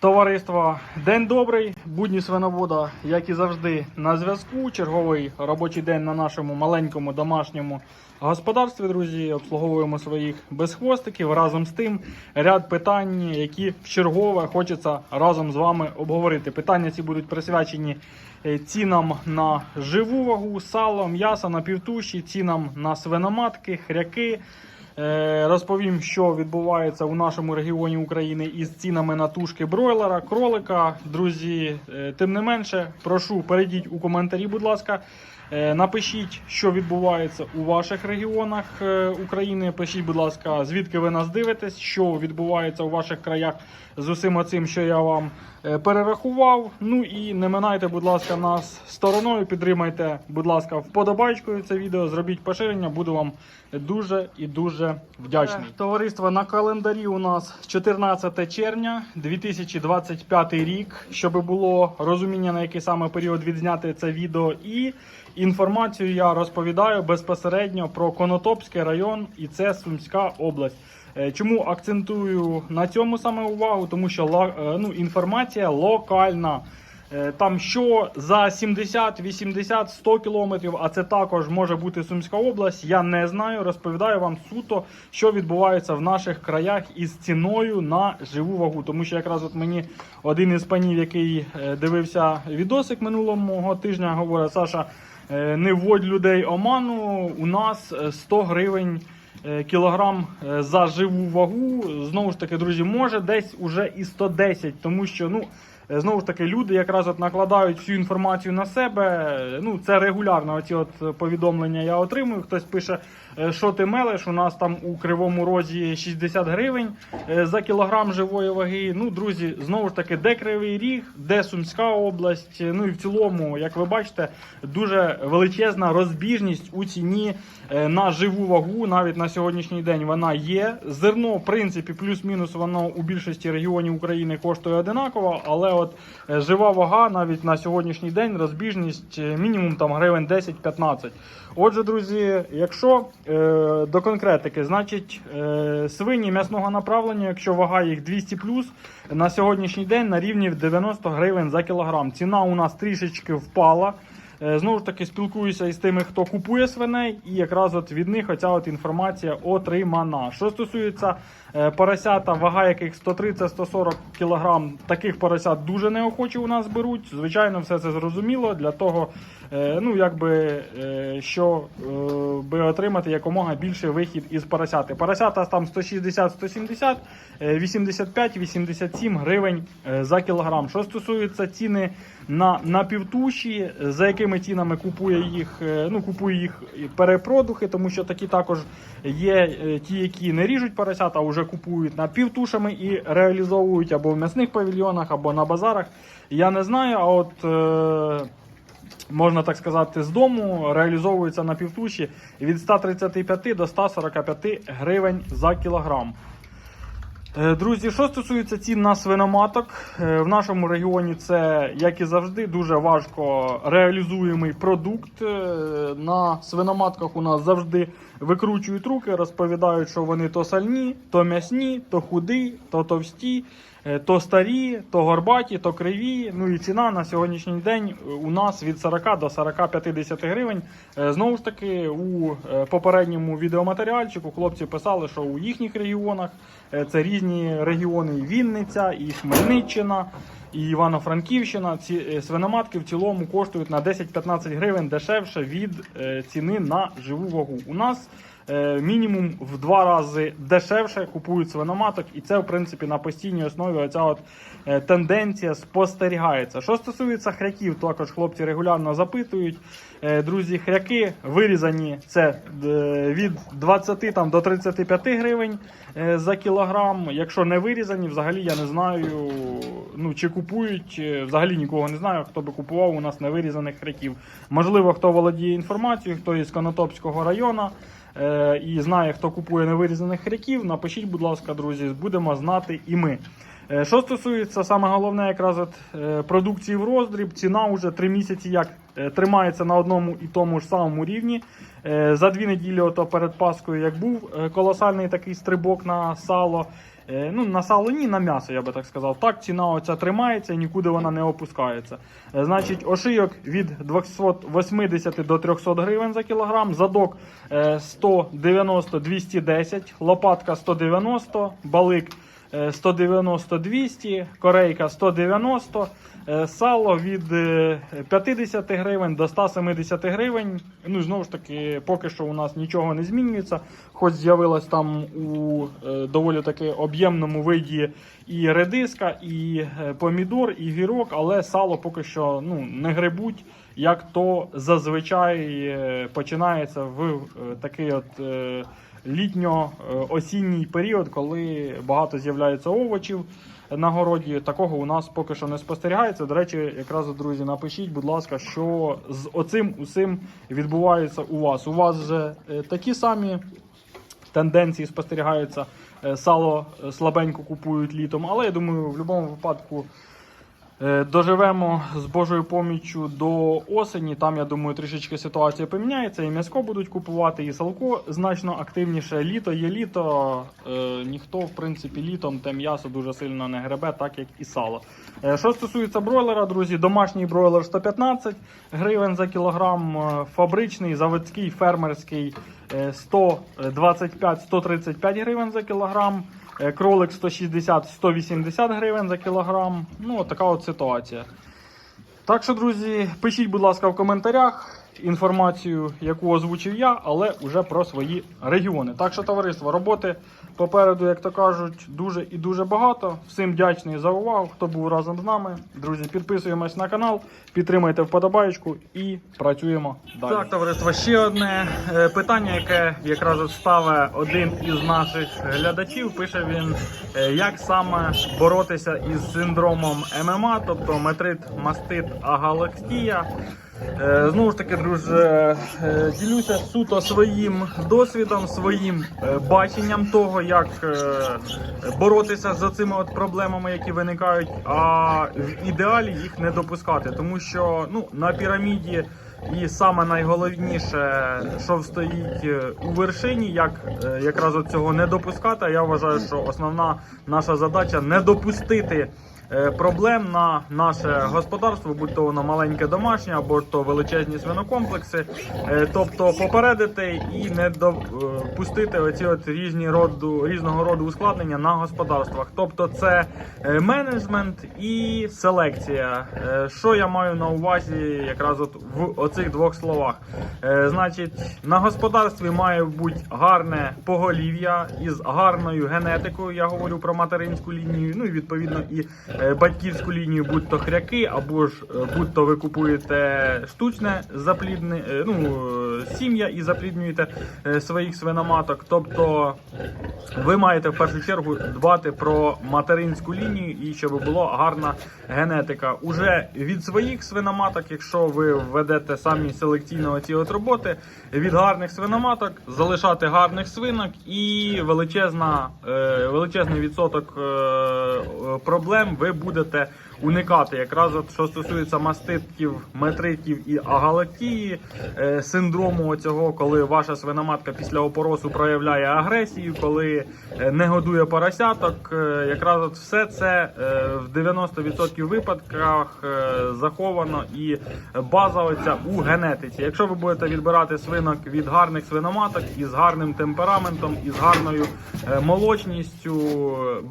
Товариство, день добрий, будні свиновода, як і завжди, на зв'язку. Черговий робочий день на нашому маленькому домашньому господарстві, друзі. Обслуговуємо своїх безхвостиків. Разом з тим ряд питань, які в чергове хочеться разом з вами обговорити. Питання ці будуть присвячені е, цінам на живу вагу, сало, м'ясо, напівтуші, цінам на свиноматки, хряки. Е, Розповім, що відбувається у нашому регіоні України із цінами на тушки бройлера, кролика. Друзі, е, тим не менше, прошу перейдіть у коментарі, будь ласка. Е, Напишіть, що відбувається у ваших регіонах е, України. Пишіть, будь ласка, звідки ви нас дивитесь, що відбувається у ваших краях з усім оцим, що я вам е, перерахував. Ну і не минайте, будь ласка, нас стороною. Підтримайте, будь ласка, вподобайкою це відео. Зробіть поширення. Буду вам дуже і дуже вдячний. Товариство на календарі у нас 14 червня 2025 рік. Щоб було розуміння на який саме період відзняти це відео і. Інформацію я розповідаю безпосередньо про Конотопський район і це Сумська область. Е, Чому акцентую на цьому саме увагу? Тому що е, ну, інформація локальна. Е, Там що за 70, 80, 100 кілометрів, а це також може бути Сумська область. Я не знаю. Розповідаю вам суто, що відбувається в наших краях із ціною на живу вагу. Тому що якраз от мені один із панів, який дивився відосик минулого тижня, говорить: Саша, не вводь людей оману. У нас е, 100 гривень. е, Кілограм е, за живу вагу, знову ж таки, друзі, може десь уже і 110, тому що ну Е, Знову ж таки, люди якраз от накладають всю інформацію на себе. Е, Ну, це регулярно. Оці от повідомлення я отримую. Хтось пише, е, що ти мелеш. У нас там у кривому розі 60 гривень е, за кілограм живої ваги. Ну, друзі, знову ж таки, де Кривий Ріг, де Сумська область. Е, Ну і в цілому, як ви бачите, дуже величезна розбіжність у ціні е, на живу вагу. Навіть на сьогоднішній день вона є. Зерно, в принципі, плюс-мінус воно у більшості регіонів України коштує одинаково, але от е, жива вага навіть на сьогоднішній день розбіжність е, мінімум там гривень 10-15. Отже, друзі, якщо е, до конкретики, значить е, свині м'ясного направлення, якщо вага їх 200 плюс, на сьогоднішній день на рівні 90 гривень за кілограм. Ціна у нас трішечки впала. Е, Знову ж таки, спілкуюся із тими, хто купує свиней, і якраз от від них оця от інформація отримана. Що стосується поросята, вага яких 130-140 кг, таких поросят дуже неохочі у нас беруть. Звичайно, все це зрозуміло для того, е, ну якби е, що е, би отримати якомога більше вихід із поросяти. Поросята там 160-170, е, 85-87 гривень е, за кілограм. Що стосується ціни на напівтуші, за якими цінами купує їх, е, ну купує їх перепродухи, тому що такі також є е, ті, які не ріжуть поросят, а вже купують напівтушами і реалізовують або в м'ясних павільйонах, або на базарах. Я не знаю, а от. Е, можна так сказати, з дому реалізовуються на півтуші від 135 до 145 гривень за кілограм. Е, Друзі, що стосується цін на свиноматок, е, в нашому регіоні це, як і завжди, дуже важко реалізуємий продукт. Е, На свиноматках у нас завжди викручують руки, розповідають, що вони то сальні, то м'ясні, то худі, то товсті, е, то старі, то горбаті, то криві. Ну і ціна на сьогоднішній день у нас від 40 до 40-50 гривень. Е, Знову ж таки, у е, попередньому відеоматеріальчику хлопці писали, що у їхніх регіонах е, це різні регіони Вінниця, і Хмельниччина, і Івано-Франківщина. Ці е, свиноматки в цілому коштують на 10-15 гривень дешевше від е, ціни на живу вагу. У нас мінімум в два рази дешевше купують свиноматок, і це в принципі на постійній основі оця от е, тенденція спостерігається. Що стосується хряків, також хлопці регулярно запитують. Е, Друзі, хряки вирізані це е, від 20 там, до 35 гривень е, за кілограм. Якщо не вирізані, взагалі я не знаю, ну чи купують. е, Взагалі нікого не знаю, хто би купував у нас невирізаних хряків. Можливо, хто володіє інформацією, хто із Конотопського району. Е, І знає, хто купує невирізаних ряків, напишіть, будь ласка, друзі, будемо знати і ми. Е, Що стосується саме головне, якраз от е, продукції в роздріб, ціна вже три місяці як тримається на одному і тому ж самому рівні. За дві неділі, ото перед Паскою, як був колосальний такий стрибок на сало. Е, Ну, на сало на м'ясо, я би так сказав. Так, ціна оця тримається, нікуди вона не опускається. Е, Значить, ошийок від 280 до 300 гривень за кілограм, задок е, 190-210, лопатка 190, балик е, 190-200, корейка 190, е, сало від е, 50 гривень до 170 гривень. Ну, знову ж таки, поки що у нас нічого не змінюється, хоч з'явилась там у е, доволі таки об'ємному виді і редиска, і е, помідор, і гірок, але сало поки що ну, не грибуть, як то зазвичай е, починається в е, такий от. Е, літньо-осінній період, коли багато з'являється овочів на городі. Такого у нас поки що не спостерігається. До речі, якраз друзі, напишіть, будь ласка, що з оцим усім відбувається у вас. У вас же е, такі самі тенденції спостерігаються. Е, Сало е, слабенько купують літом, але я думаю, в будь-якому випадку. Е, Доживемо з Божою поміччю до осені. Там, я думаю, трішечки ситуація поміняється. І м'яско будуть купувати, і салко значно активніше. Літо є літо. Е, ніхто, в принципі, літом те м'ясо дуже сильно не гребе, так як і сало. Е, що стосується бройлера, друзі, домашній бройлер 115 гривень за кілограм, фабричний, заводський, фермерський е, 125-135 гривень за кілограм. Е, Кролик 160-180 гривень за кілограм. Ну, от така от ситуація. Так що, друзі, пишіть, будь ласка, в коментарях інформацію, яку озвучив я, але вже про свої регіони. Так що, товариство, роботи попереду, як то кажуть, дуже і дуже багато. Всім вдячний за увагу, хто був разом з нами. Друзі, підписуємось на канал, підтримайте вподобаєчку і працюємо далі. Так, товариство, ще одне е, питання, яке якраз ставить один із наших глядачів. Пише він, е, як саме боротися із синдромом ММА, тобто метрит, мастит, агалактія. Е, Знову ж таки, друже, е, ділюся суто своїм досвідом, своїм е, баченням того, як боротися з цими от проблемами, які виникають, а в ідеалі їх не допускати, тому що ну, на піраміді. І саме найголовніше, що стоїть у вершині, як якраз цього не допускати. Я вважаю, що основна наша задача не допустити проблем на наше господарство, будь то воно маленьке домашнє або то величезні свинокомплекси. Е, Тобто попередити і не допустити оці от різні роду різного роду ускладнення на господарствах. Тобто, це е, менеджмент і селекція. Е, Що я маю на увазі, якраз от в оцих двох словах. Е, Значить, на господарстві має бути гарне поголів'я із гарною генетикою. Я говорю про материнську лінію, ну і відповідно і е, батьківську лінію, будь то хряки, або ж е, будь то ви купуєте штучне заплідне, е, ну е, сім'я і запліднюєте е, своїх свиноматок. Тобто ви маєте в першу чергу дбати про материнську лінію і щоб була гарна генетика. Уже від своїх свиноматок, якщо ви введете самі селекційно ці от роботи, від гарних свиноматок залишати гарних свинок і величезна, е, величезний відсоток е, проблем ви будете уникати. Якраз от що стосується маститків, метритів і агалактії, е, синдрому цього, коли ваша свиноматка після опоросу проявляє агресію, коли е, не годує поросяток, е, якраз от все це в 90% випадках заховано і база у генетиці. Якщо ви будете відбирати свинок від гарних свиноматок із гарним темпераментом, із гарною молочністю,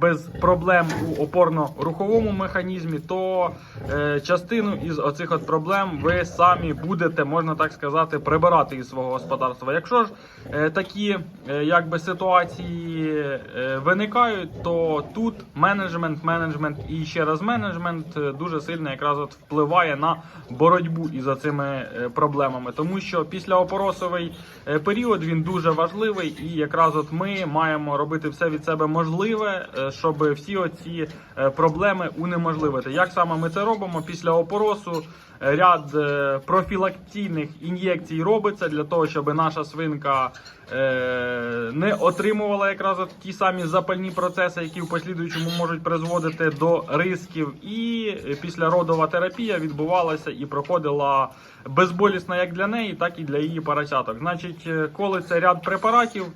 без проблем у опорно-руховому механізмі, то е, частину із оцих от проблем ви самі будете, можна так сказати, прибирати із свого господарства. Якщо ж е, такі е, якби ситуації е, виникають, то тут менеджмент, менеджмент і ще раз менеджмент е, дуже сильно якраз от впливає на боротьбу із цими е, проблемами, тому що післяопоросовий е, період він дуже важливий, і якраз от ми маємо робити все від себе можливе, щоб всі оці проблеми унеможливити. Як саме ми це робимо після опоросу? е, Ряд е, профілактійних ін'єкцій робиться для того, щоб наша свинка е, не отримувала якраз ті самі запальні процеси, які в послідуючому можуть призводити до рисків. І після родова терапія відбувалася і проходила безболісно як для неї, так і для її поросяток. Значить, коли це ряд препаратів.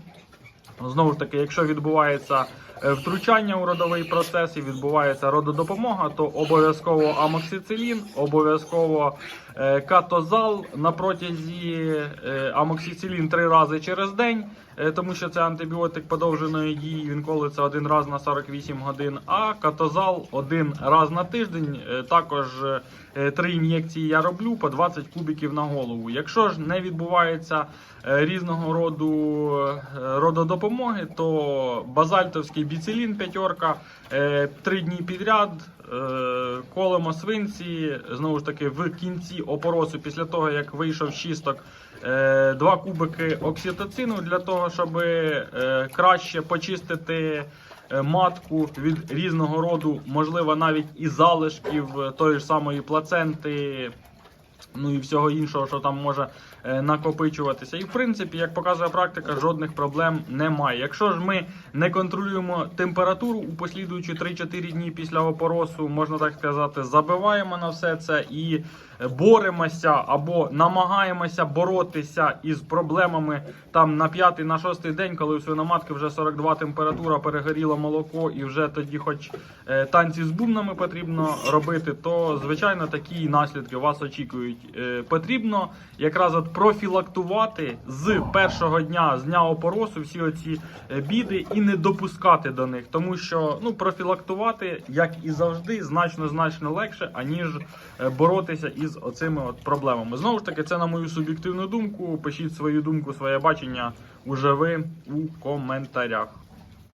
Знову ж таки, якщо відбувається втручання у родовий процес і відбувається рододопомога, то обов'язково амоксицилін, обов'язково е, катозал на протязі е, амоксицилін три рази через день, е, тому що це антибіотик подовженої дії. Він колиться один раз на 48 годин. А катозал один раз на тиждень. Е, Також е, три ін'єкції я роблю по 20 кубиків на голову. Якщо ж не відбувається е, різного роду е, рододопомоги, то базальтовський біцилін п'ятерка е, три дні підряд. е, Колемо свинці знову ж таки в кінці опоросу, після того як вийшов чисток, е, два кубики окситоцину для того, щоб краще почистити матку від різного роду, можливо, навіть і залишків тої ж самої плаценти. Ну і всього іншого, що там може е, накопичуватися. І в принципі, як показує практика, жодних проблем немає. Якщо ж ми не контролюємо температуру у послідуючі 3-4 дні після опоросу, можна так сказати, забиваємо на все це і боремося або намагаємося боротися із проблемами там на п'ятий, на шостий день, коли у свиноматки вже 42 температура, перегоріло молоко, і вже тоді, хоч е, танці з бубнами потрібно робити, то звичайно такі наслідки вас очікують. Е, Потрібно якраз от профілактувати з першого дня з дня опоросу всі оці е, біди і не допускати до них, тому що ну профілактувати, як і завжди, значно значно легше, аніж боротися із оцими от проблемами. Знову ж таки, це на мою суб'єктивну думку. Пишіть свою думку, своє бачення уже ви у коментарях.